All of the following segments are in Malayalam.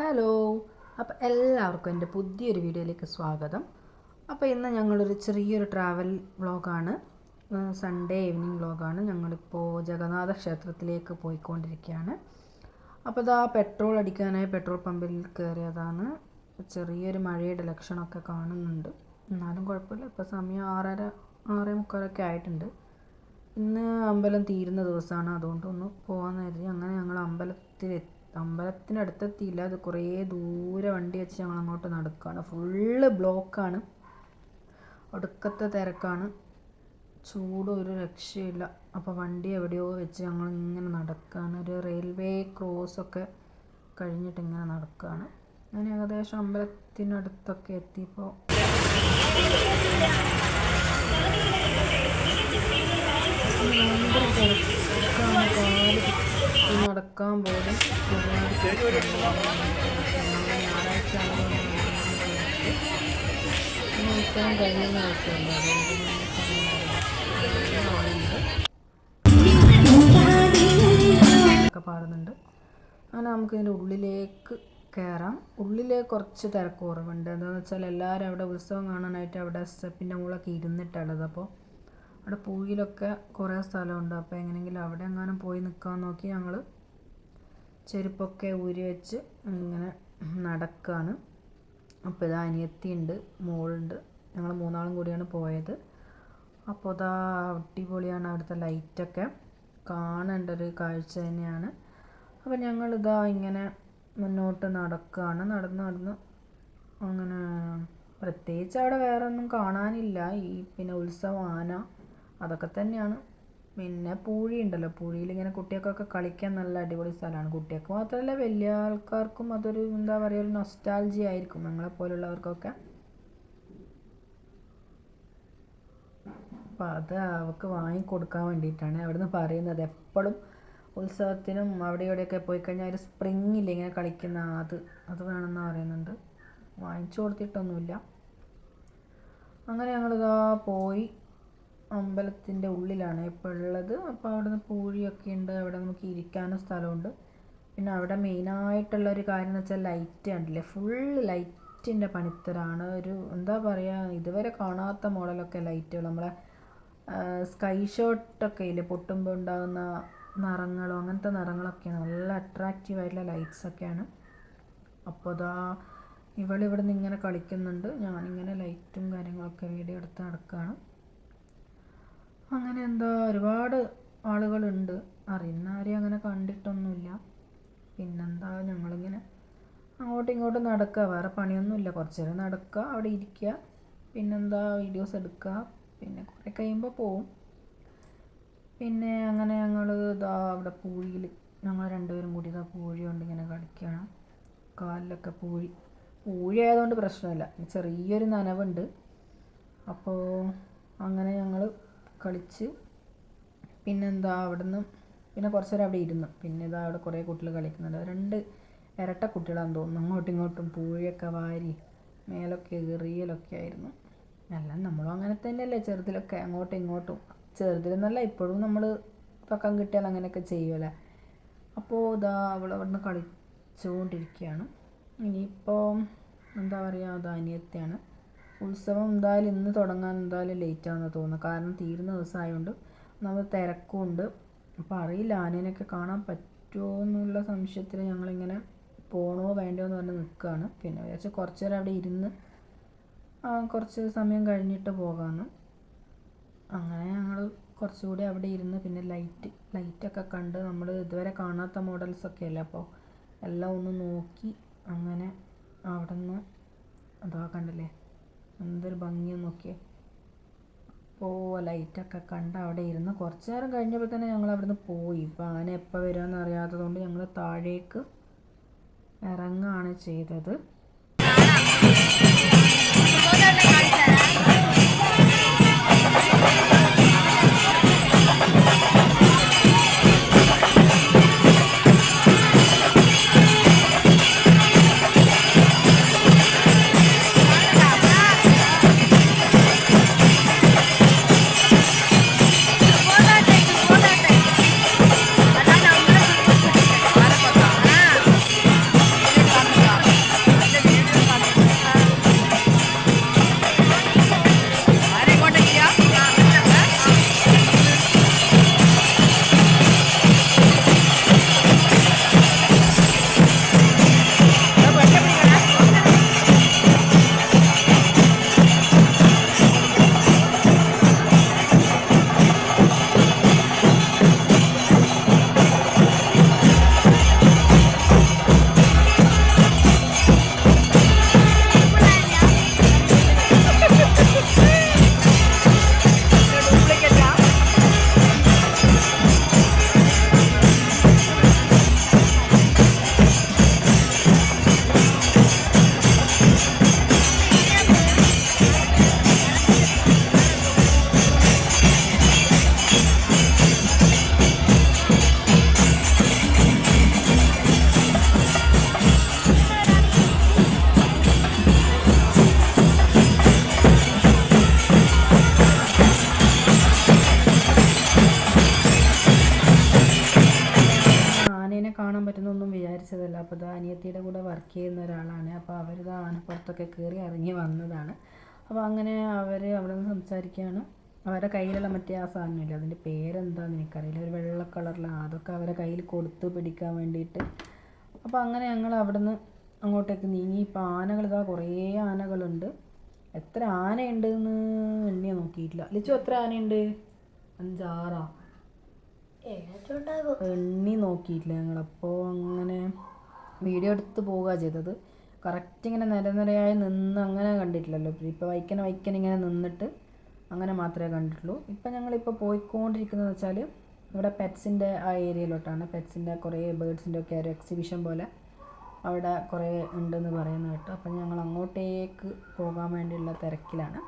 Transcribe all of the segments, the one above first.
ഹലോ. അപ്പോൾ എല്ലാവർക്കും എന്റെ പുതിയൊരു വീഡിയോയിലേക്ക് സ്വാഗതം. അപ്പോൾ ഇന്ന് ഞങ്ങളൊരു ചെറിയൊരു ട്രാവൽ വ്ളോഗാണ് സൺഡേ ഈവനിങ് വ്ളോഗാണ് ഞങ്ങളിപ്പോൾ ജഗന്നാഥ ക്ഷേത്രത്തിലേക്ക് പോയിക്കൊണ്ടിരിക്കുകയാണ്. അപ്പോൾ ഇതാ പെട്രോൾ അടിക്കാനായി പെട്രോൾ പമ്പിൽ കയറിയതാണ് ചെറിയൊരു മഴയുടെ ലക്ഷണമൊക്കെ കാണുന്നുണ്ട്. എന്നാലും കുഴപ്പമില്ല. ഇപ്പോൾ സമയം ആറര ആറേ മുക്കാലൊക്കെ ആയിട്ടുണ്ട്. ഇന്ന് അമ്പലം തീരുന്ന ദിവസമാണ്. അതുകൊണ്ട് ഒന്ന് പോകാമെന്ന് കരുതി. അങ്ങനെ ഞങ്ങൾ അമ്പലത്തിൽ അമ്പലത്തിനടുത്തെത്തിയില്ല. അത് കുറേ ദൂരെ വണ്ടി വെച്ച് ഞങ്ങൾ അങ്ങോട്ട് നടക്കുകയാണ് ഫുള്ള് ബ്ലോക്കാണ്. ഒടുക്കത്തെ തിരക്കാണ്. ചൂട് ഒരു രക്ഷയില്ല. അപ്പോൾ വണ്ടി എവിടെയോ വെച്ച് ഞങ്ങൾ ഇങ്ങനെ നടക്കുകയാണ് ഒരു റെയിൽവേ ക്രോസ് ഒക്കെ കഴിഞ്ഞിട്ട് ഇങ്ങനെ നടക്കുകയാണ് അങ്ങനെ ഏകദേശം അമ്പലത്തിനടുത്തൊക്കെ എത്തിയപ്പോൾ നടക്കാൻ പോലും പാടുന്നുണ്ട്. അങ്ങനെ നമുക്ക് ഇതിന്റെ ഉള്ളിലേക്ക് കയറാം. ഉള്ളിൽ കുറച്ച് തിരക്ക് കുറവുണ്ട്. എന്താണെന്ന് വെച്ചാൽ എല്ലാവരും അവിടെ ഉത്സവം കാണാനായിട്ട് അവിടെ സ്റ്റെപ്പിന്റെ മുകളിലൊക്കെ ഇരുന്നിട്ടുള്ളത് അപ്പോൾ അവിടെ പൂയിലൊക്കെ കുറേ സ്ഥലമുണ്ട്. അപ്പോൾ എങ്ങനെയെങ്കിലും അവിടെ എങ്ങാനും പോയി നിൽക്കാൻ നോക്കി ഞങ്ങൾ ചെരുപ്പൊക്കെ ഊരി വെച്ച് ഇങ്ങനെ നടക്കുകയാണ് അപ്പോൾ ഇതാ അനിയത്തിയുണ്ട് മോളുണ്ട്. ഞങ്ങൾ മൂന്നാളും കൂടിയാണ് പോയത്. അപ്പോൾ അതാ അടിപൊളിയാണ് അവിടുത്തെ ലൈറ്റൊക്കെ. കാണേണ്ട ഒരു കാഴ്ച തന്നെയാണ്. അപ്പോൾ ഞങ്ങളിതാ ഇങ്ങനെ മുന്നോട്ട് നടക്കുകയാണ് നടന്ന് നടന്ന് അങ്ങനെ പ്രത്യേകിച്ച് അവിടെ വേറെ ഒന്നും കാണാനില്ല. ഈ പിന്നെ ഉത്സവം ആന അതൊക്കെ തന്നെയാണ്. പിന്നെ പൂഴി ഉണ്ടല്ലോ. പൂഴിയിൽ ഇങ്ങനെ കുട്ടികൾക്കൊക്കെ കളിക്കാൻ നല്ല അടിപൊളി സ്ഥലമാണ്. കുട്ടികൾക്ക് മാത്രമല്ല വലിയ ആൾക്കാർക്കും അതൊരു എന്താ പറയുക ഒരു നൊസ്റ്റാൾജി ആയിരിക്കും ഞങ്ങളെ പോലുള്ളവർക്കൊക്കെ. അപ്പോൾ അത് അവൾക്ക് വാങ്ങിക്കൊടുക്കാൻ വേണ്ടിയിട്ടാണ് അവിടുന്ന് പറയുന്നത്. എപ്പോഴും ഉത്സവത്തിനും അവിടെ ഇവിടെയൊക്കെ പോയി കഴിഞ്ഞാൽ ഒരു സ്പ്രിങ്ങിൽ ഇങ്ങനെ കളിക്കുന്ന അത് അത് വേണമെന്ന് പറയുന്നുണ്ട്. വാങ്ങിച്ചു കൊടുത്തിട്ടൊന്നുമില്ല. അങ്ങനെ ഞങ്ങളിതാ പോയി അമ്പലത്തിന്റെ ഉള്ളിലാണ് ഇപ്പോൾ ഉള്ളത്. അപ്പോൾ അവിടെ നിന്ന് പൂഴിയൊക്കെ ഉണ്ട്. അവിടെ നമുക്ക് ഇരിക്കാനും സ്ഥലമുണ്ട്. പിന്നെ അവിടെ മെയിനായിട്ടുള്ള ഒരു കാര്യം എന്ന് വെച്ചാൽ ലൈറ്റ് കണ്ടില്ലേ? ഫുൾ ലൈറ്റിന്റെ പണിത്തരാണ്. ഒരു എന്താ പറയുക ഇതുവരെ കാണാത്ത മോഡലൊക്കെ ലൈറ്റുകൾ. നമ്മളെ സ്കൈ ഷോട്ടൊക്കെ ഇല്ലേ? പൊട്ടുമ്പോൾ ഉണ്ടാകുന്ന നിറങ്ങളോ അങ്ങനത്തെ നിറങ്ങളൊക്കെയാണ് നല്ല അട്രാക്റ്റീവ് ആയിട്ടുള്ള ലൈറ്റ്സ് ഒക്കെയാണ്. അപ്പോൾ അതാ ഇവളിവിടെ നിന്ന് ഇങ്ങനെ കളിക്കുന്നുണ്ട്. ഞാനിങ്ങനെ ലൈറ്റും കാര്യങ്ങളൊക്കെ വീഡിയോ എടുത്ത് നടക്കുകയാണ് അങ്ങനെ എന്താ ഒരുപാട് ആളുകളുണ്ട്. അറിയുന്ന ആരെയും അങ്ങനെ കണ്ടിട്ടൊന്നുമില്ല. പിന്നെന്താ ഞങ്ങളിങ്ങനെ അങ്ങോട്ടും ഇങ്ങോട്ടും നടക്കുക വേറെ പണിയൊന്നുമില്ല. കുറച്ച് നേരം നടക്കുക അവിടെ ഇരിക്കുക പിന്നെന്താ വീഡിയോസ് എടുക്കുക പിന്നെ കുറേ കഴിയുമ്പോൾ പോവും. പിന്നെ അങ്ങനെ ഞങ്ങൾ അവിടെ പൂഴിയിൽ ഞങ്ങൾ രണ്ടുപേരും കൂടി ഇതാ പൂഴി കൊണ്ട് ഇങ്ങനെ കളിക്കുകയാണ്. കാലിലൊക്കെ പൂഴി. പൂഴി ആയതുകൊണ്ട് പ്രശ്നമില്ല. ചെറിയൊരു നനവുണ്ട്. അപ്പോൾ അങ്ങനെ ഞങ്ങൾ കളിച്ച് പിന്നെന്താ അവിടെ നിന്ന് പിന്നെ കുറച്ച് നേരം അവിടെ ഇരുന്നു. പിന്നെ ഇതാ അവിടെ കുറേ കുട്ടികൾ കളിക്കുന്നുണ്ട്. രണ്ട് ഇരട്ട കുട്ടികളാണെന്ന് തോന്നുന്നു. അങ്ങോട്ടും ഇങ്ങോട്ടും പൂഴിയൊക്കെ വാരി മേലൊക്കെ എറിയലൊക്കെ ആയിരുന്നു. എല്ലാം നമ്മളും അങ്ങനെ തന്നെയല്ലേ. ചെറുതിലൊക്കെ അങ്ങോട്ടും ഇങ്ങോട്ടും. ചെറുതിലെന്നല്ല ഇപ്പോഴും നമ്മൾ പക്കം കിട്ടിയാൽ അങ്ങനെയൊക്കെ ചെയ്യുമല്ലേ? അപ്പോൾ ഇതാ അവൾ അവിടുന്ന് കളിച്ചുകൊണ്ടിരിക്കുകയാണ് ഇനിയിപ്പോൾ എന്താ പറയുക അത് അനിയത്തെയാണ്. ഉത്സവം എന്തായാലും ഇന്ന് തുടങ്ങാൻ എന്തായാലും ലേറ്റ് ആണെന്ന് തോന്നുന്നു കാരണം തീരുന്ന ദിവസമായതുകൊണ്ട് നമ്മൾ തിരക്കുമുണ്ട്. അപ്പോൾ അറിയില്ല ആനേനെയൊക്കെ കാണാൻ പറ്റുമോ എന്നുള്ള സംശയത്തിൽ ഞങ്ങളിങ്ങനെ പോകണോ വേണ്ടോ എന്ന് പറഞ്ഞ് നിൽക്കുകയാണ്. പിന്നെ വിചാരിച്ചാൽ കുറച്ച് നേരം അവിടെ ഇരുന്ന് കുറച്ച് സമയം കഴിഞ്ഞിട്ട് പോകാമെന്ന്. അങ്ങനെ ഞങ്ങൾ കുറച്ചുകൂടി അവിടെ ഇരുന്ന് പിന്നെ ലൈറ്റ് ലൈറ്റൊക്കെ കണ്ട് നമ്മൾ ഇതുവരെ കാണാത്ത മോഡൽസൊക്കെ അല്ലേ അപ്പോൾ എല്ലാം ഒന്ന് നോക്കി അങ്ങനെ അവിടെ നിന്ന് അതാ കണ്ടില്ലേ? എന്തൊരു ഭംഗിയെന്ന് നോക്കിയേ. അപ്പോൾ ലൈറ്റൊക്കെ കണ്ട് അവിടെ ഇരുന്ന് കുറച്ച് നേരം കഴിഞ്ഞപ്പോൾ തന്നെ ഞങ്ങൾ അവിടുന്ന് പോയി. ഇപ്പോൾ ആന എപ്പോൾ വരുമെന്ന് അറിയാത്തത് കൊണ്ട് ഞങ്ങൾ താഴേക്ക് ഇറങ്ങുകയാണ് ചെയ്തത്. അനിയത്തിയുടെ കൂടെ വർക്ക് ചെയ്യുന്ന ഒരാളാണ്. അപ്പോൾ അവർ ഇത് ആനപ്പുറത്തൊക്കെ കയറി ഇറങ്ങി വന്നതാണ്. അപ്പോൾ അങ്ങനെ അവർ അവിടെ നിന്ന് സംസാരിക്കുകയാണ്. അവരുടെ കയ്യിലുള്ള മറ്റേ ആ സാധനമില്ല? അതിന്റെ പേരെന്താണെന്ന് എനിക്കറിയില്ല. ഒരു വെള്ള കളറിലാണ് അതൊക്കെ അവരെ കയ്യിൽ കൊടുത്ത് പിടിക്കാൻ വേണ്ടിയിട്ട്. അപ്പോൾ അങ്ങനെ ഞങ്ങൾ അവിടുന്ന് അങ്ങോട്ടേക്ക് നീങ്ങി. ഇപ്പോൾ ആനകൾ ഇതാ കുറേ ആനകളുണ്ട്. എത്ര ആനയുണ്ടെന്ന് എന്നെ നോക്കിയിട്ടില്ല. ലിച്ചു എത്ര ആനയുണ്ട്? അഞ്ചാറാ. എണ്ണി നോക്കിയിട്ടില്ല ഞങ്ങളപ്പോൾ അങ്ങനെ വീഡിയോ എടുത്ത് പോവുക ചെയ്തത്. കറക്റ്റ് ഇങ്ങനെ നിരനിരയായി നിന്ന് അങ്ങനെ കണ്ടിട്ടില്ലല്ലോ. ഇപ്പോൾ വൈക്കനെ വൈക്കൻ ഇങ്ങനെ നിന്നിട്ട് അങ്ങനെ മാത്രമേ കണ്ടിട്ടുള്ളൂ. ഇപ്പം ഞങ്ങളിപ്പോൾ പോയിക്കൊണ്ടിരിക്കുന്നതെന്ന് വെച്ചാൽ ഇവിടെ പെറ്റ്സിന്റെ ആ ഏരിയയിലോട്ടാണ്. പെറ്റ്സിന്റെ കുറേ ബേഡ്സിന്റെ ഒക്കെ ഒരു എക്സിബിഷൻ പോലെ അവിടെ കുറേ ഉണ്ടെന്ന് പറയുന്നത് കേട്ടോ. അപ്പം ഞങ്ങൾ അങ്ങോട്ടേക്ക് പോകാൻ വേണ്ടിയുള്ള തിരക്കിലാണ്.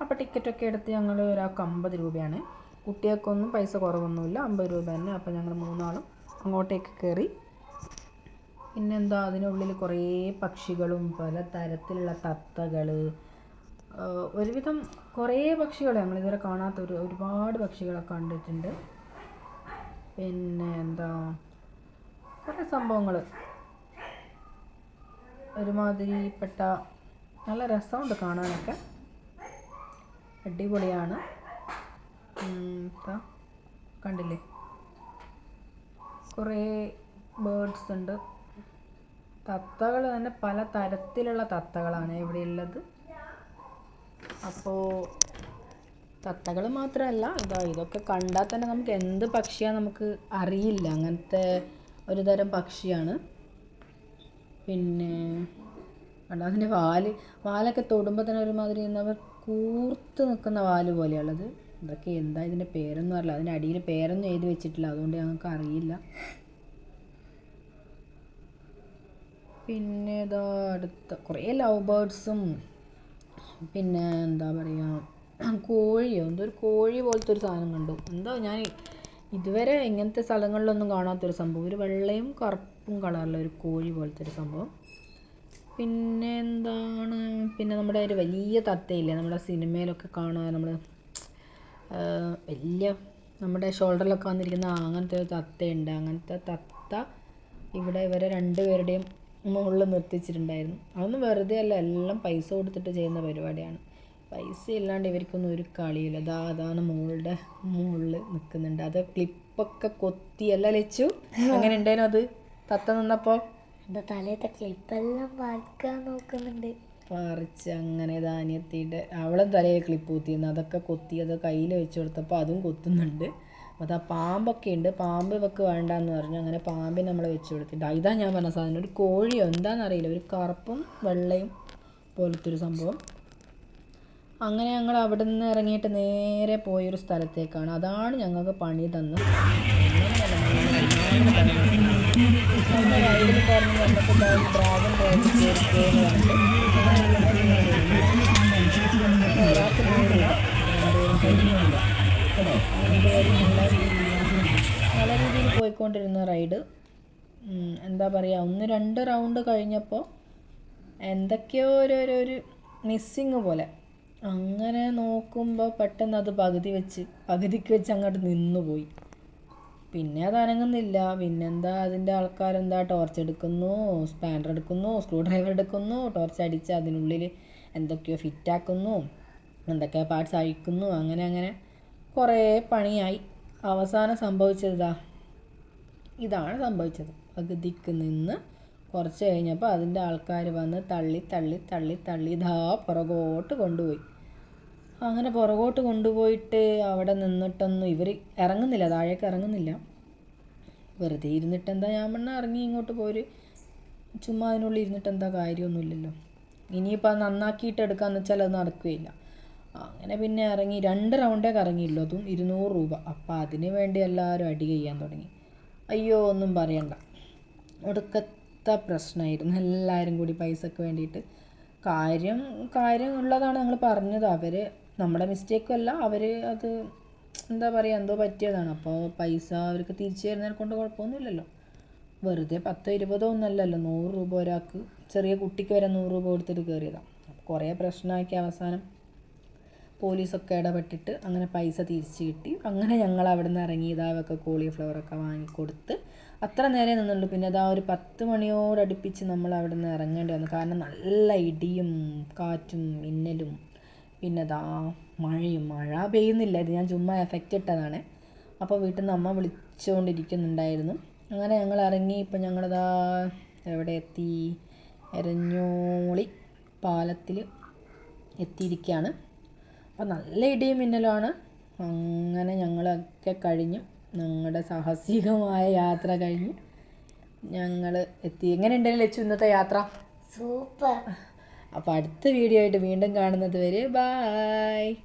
അപ്പോൾ ടിക്കറ്റൊക്കെ എടുത്ത് ഞങ്ങൾ ഒരാൾക്ക് അമ്പത് രൂപയാണ്. കുട്ടികൾക്കൊന്നും പൈസ കുറവൊന്നുമില്ല. അമ്പത് രൂപ തന്നെ. അപ്പോൾ ഞങ്ങൾ മൂന്നാളും അങ്ങോട്ടേക്ക് കയറി പിന്നെന്താ അതിനുള്ളിൽ കുറേ പക്ഷികളും പല തരത്തിലുള്ള തത്തകൾ ഒരുവിധം കുറേ പക്ഷികൾ ഞങ്ങളിതുവരെ കാണാത്ത ഒരു ഒരുപാട് പക്ഷികളെ കണ്ടിട്ടുണ്ട്. പിന്നെ എന്താ കുറേ സംഭവങ്ങൾ ഒരുമാതിരിപ്പെട്ട നല്ല രസമുണ്ട് കാണാനൊക്കെ. അടിപൊളിയാണ്. കണ്ടില്ലേ? കുറേ ബേർഡ്സ് ഉണ്ട്. തത്തകൾ തന്നെ പല തരത്തിലുള്ള തത്തകളാണ് ഇവിടെ ഉള്ളത്. അപ്പോൾ തത്തകൾ മാത്രമല്ല ഇതാ ഇതൊക്കെ കണ്ടാൽ തന്നെ നമുക്ക് എന്ത് പക്ഷിയാണ് നമുക്ക് അറിയില്ല. അങ്ങനത്തെ ഒരു തരം പക്ഷിയാണ്. പിന്നെ കണ്ടോ? അതിന്റെ വാൽ വാലൊക്കെ തൊടുമ്പോൾ തന്നെ ഒരുമാതിരി എന്താ കൂർത്ത് നിൽക്കുന്ന വാൽ പോലെയുള്ളത് ഇതൊക്കെ എന്താ ഇതിന്റെ പേരൊന്നും അറിയില്ല. അതിന്റെ അടിയിൽ പേരൊന്നും എഴുതി വെച്ചിട്ടില്ല. അതുകൊണ്ട് ഞങ്ങൾക്ക് അറിയില്ല. പിന്നെ ഇതാ അടുത്ത കുറേ ലവ് ബേർഡ്സും പിന്നെ എന്താ പറയുക കോഴിയോ? എന്തോ ഒരു കോഴി പോലത്തെ ഒരു സാധനം കണ്ടു. എന്താ ഞാൻ ഇതുവരെ ഇങ്ങനത്തെ സ്ഥലങ്ങളിലൊന്നും കാണാത്തൊരു സംഭവം. ഒരു വെള്ളയും കറുപ്പും കളറുള്ള ഒരു കോഴി പോലത്തെ ഒരു സംഭവം. പിന്നെ എന്താണ്? പിന്നെ നമ്മുടെ ഒരു വലിയ തത്തയില്ലേ? നമ്മുടെ സിനിമയിലൊക്കെ കാണാൻ നമ്മൾ വലിയ നമ്മുടെ ഷോൾഡറിലൊക്കെ വന്നിരിക്കുന്ന അങ്ങനത്തെ ഒരു തത്തയുണ്ട്. അങ്ങനത്തെ തത്ത ഇവിടെ ഇവരെ രണ്ടുപേരുടെയും മുകളിൽ നിർത്തിച്ചിട്ടുണ്ടായിരുന്നു. അതൊന്നും വെറുതെ അല്ല എല്ലാം പൈസ കൊടുത്തിട്ട് ചെയ്യുന്ന പരിപാടിയാണ്. പൈസ ഇല്ലാണ്ട് ഇവർക്കൊന്നും ഒരു കളിയില്ല. അതാ അതാണ് മുകളുടെ മുകളിൽ നിൽക്കുന്നുണ്ട്. അത് ക്ലിപ്പൊക്കെ കൊത്തിയല്ല ലച്ചു അങ്ങനെ ഉണ്ടായിരുന്നു അത്? തത്ത നിന്നപ്പോൾ? തലയത്തെ ക്ലിപ്പെല്ലാം വായിക്കാൻ നോക്കുന്നുണ്ട്. പറിച്ച് അങ്ങനെ ധാന്യത്തിന്റെ അവളെ തലയിൽ ക്ലിപ്പ് കുത്തിയിരുന്നു അതൊക്കെ കൊത്തി അത് കയ്യിൽ വെച്ച് കൊടുത്തപ്പോൾ അതും കൊത്തുന്നുണ്ട് അത് ആ പാമ്പൊക്കെ ഉണ്ട് പാമ്പ് ഇവക്ക് വേണ്ടാന്ന് പറഞ്ഞു അങ്ങനെ പാമ്പിന് നമ്മൾ വെച്ച് കൊടുത്തിട്ട് ഇതാ ഞാൻ പറഞ്ഞ സാധനം ഒരു കോഴിയോ എന്താണെന്നറിയില്ല ഒരു കറുപ്പും വെള്ളയും പോലത്തെ ഒരു സംഭവം അങ്ങനെ ഞങ്ങൾ അവിടെ നിന്ന് ഇറങ്ങിയിട്ട് നേരെ പോയൊരു സ്ഥലത്തേക്കാണ് അതാണ് ഞങ്ങൾക്ക് പണി നമുക്ക് ഡ്രാഗൺ നല്ല രീതിയിൽ പോയിക്കൊണ്ടിരുന്ന റൈഡ്. എന്താ പറയുക ഒന്ന് രണ്ട് റൗണ്ട് കഴിഞ്ഞപ്പോൾ എന്തൊക്കെയോ ഒരു ഒരു മിസ്സിങ് പോലെ. അങ്ങനെ നോക്കുമ്പോൾ പെട്ടെന്ന് അത് പകുതി വെച്ച് പകുതിക്ക് വെച്ച് അങ്ങോട്ട് നിന്നുപോയി പിന്നെ അത് അനങ്ങുന്നില്ല. പിന്നെന്താ അതിന്റെ ആൾക്കാരെന്താ ടോർച്ച് എടുക്കുന്നു സ്പാനർ എടുക്കുന്നു സ്ക്രൂ ഡ്രൈവർ എടുക്കുന്നു ടോർച്ച് അടിച്ച് അതിനുള്ളിൽ എന്തൊക്കെയോ ഫിറ്റാക്കുന്നു എന്തൊക്കെയോ പാർട്സ് അഴിക്കുന്നു അങ്ങനെ അങ്ങനെ കുറേ പണിയായി. അവസാനം സംഭവിച്ചതാ ഇതാ ഇതാണ് സംഭവിച്ചത്. പകുതിക്ക് നിന്ന് കുറച്ച് കഴിഞ്ഞപ്പോൾ അതിന്റെ ആൾക്കാർ വന്ന് തള്ളി തള്ളി തള്ളി തള്ളി ഇതാ പുറകോട്ട് കൊണ്ടുപോയി. അങ്ങനെ പുറകോട്ട് കൊണ്ടുപോയിട്ട് അവിടെ നിന്നിട്ടൊന്നും ഇവർ ഇറങ്ങുന്നില്ല താഴേക്ക് ഇറങ്ങുന്നില്ല. വെറുതെ ഇരുന്നിട്ട് എന്താ ഞാൻ പെണ്ണ ഇറങ്ങി ഇങ്ങോട്ട് പോര്? ചുമ്മാ അതിനുള്ളിൽ ഇരുന്നിട്ട് എന്താ കാര്യമൊന്നുമില്ലല്ലോ. ഇനിയിപ്പോൾ അത് നന്നാക്കിയിട്ട് എടുക്കാമെന്ന് വെച്ചാൽ അത് നടക്കുകയില്ല. അങ്ങനെ പിന്നെ ഇറങ്ങി രണ്ട് റൗണ്ടേ കറങ്ങിയുള്ളൂ അതും ഇരുന്നൂറ് രൂപ. അപ്പം അതിന് വേണ്ടി എല്ലാവരും അടി ചെയ്യാൻ തുടങ്ങി. അയ്യോ ഒന്നും പറയണ്ട. ഒടുക്കത്തെ പ്രശ്നമായിരുന്നു എല്ലാവരും കൂടി പൈസക്ക് വേണ്ടിയിട്ട്. കാര്യം കാര്യം ഉള്ളതാണ് ഞങ്ങൾ പറഞ്ഞത്. അവർ നമ്മുടെ മിസ്റ്റേക്കും അല്ല അവർ അത് എന്താ പറയുക എന്തോ പറ്റിയതാണ്. അപ്പോൾ പൈസ അവർക്ക് തിരിച്ചു തരുന്നതിനെ കൊണ്ട് കുഴപ്പമൊന്നുമില്ലല്ലോ. വെറുതെ പത്തോ ഇരുപതോ ഒന്നല്ലല്ലോ നൂറ് രൂപ ഒരാൾക്ക് ചെറിയ കുട്ടിക്ക് വരെ നൂറ് രൂപ കൊടുത്തിട്ട് കയറിയതാണ് കുറേ പ്രശ്നമാക്കി അവസാനം പോലീസൊക്കെ ഇടപെട്ടിട്ട് അങ്ങനെ പൈസ തിരിച്ച് കിട്ടി. അങ്ങനെ ഞങ്ങൾ അവിടെ നിന്ന് ഇറങ്ങി ഇതാവൊക്കെ കോളിഫ്ലവറൊക്കെ വാങ്ങിക്കൊടുത്ത്. അത്ര നേരം നിന്നുള്ളൂ പിന്നെ അതാ ഒരു പത്ത് മണിയോടടുപ്പിച്ച് നമ്മൾ അവിടെ നിന്ന് ഇറങ്ങേണ്ടി വന്നു. കാരണം നല്ല ഇടിയും കാറ്റും മിന്നലും. പിന്നെ അതാ മഴയും. മഴ പെയ്യുന്നില്ല. ഇത് ഞാൻ ചുമ്മാ എഫക്റ്റ് ഇട്ടതാണ്. അപ്പോൾ വീട്ടിൽ നിന്ന് അമ്മ വിളിച്ചുകൊണ്ടിരിക്കുന്നുണ്ടായിരുന്നു അങ്ങനെ ഞങ്ങൾ ഇറങ്ങി. ഇപ്പം ഞങ്ങളതാ എവിടെ എത്തി? എരഞ്ഞോളി പാലത്തിൽ എത്തിയിരിക്കുകയാണ്. അപ്പോൾ നല്ല ഇടിയും മിന്നലുമാണ് അങ്ങനെ ഞങ്ങളൊക്കെ കഴിഞ്ഞു. ഞങ്ങളുടെ സാഹസികമായ യാത്ര കഴിഞ്ഞ്. ഞങ്ങൾ എത്തി. എങ്ങനെ എങ്ങനെയുണ്ടല്ലോ ലച്ചു ഇന്നത്തെ യാത്ര? സൂപ്പർ. അപ്പോൾ അടുത്ത വീഡിയോ ആയിട്ട് വീണ്ടും കാണുന്നത് വരെ ബായ്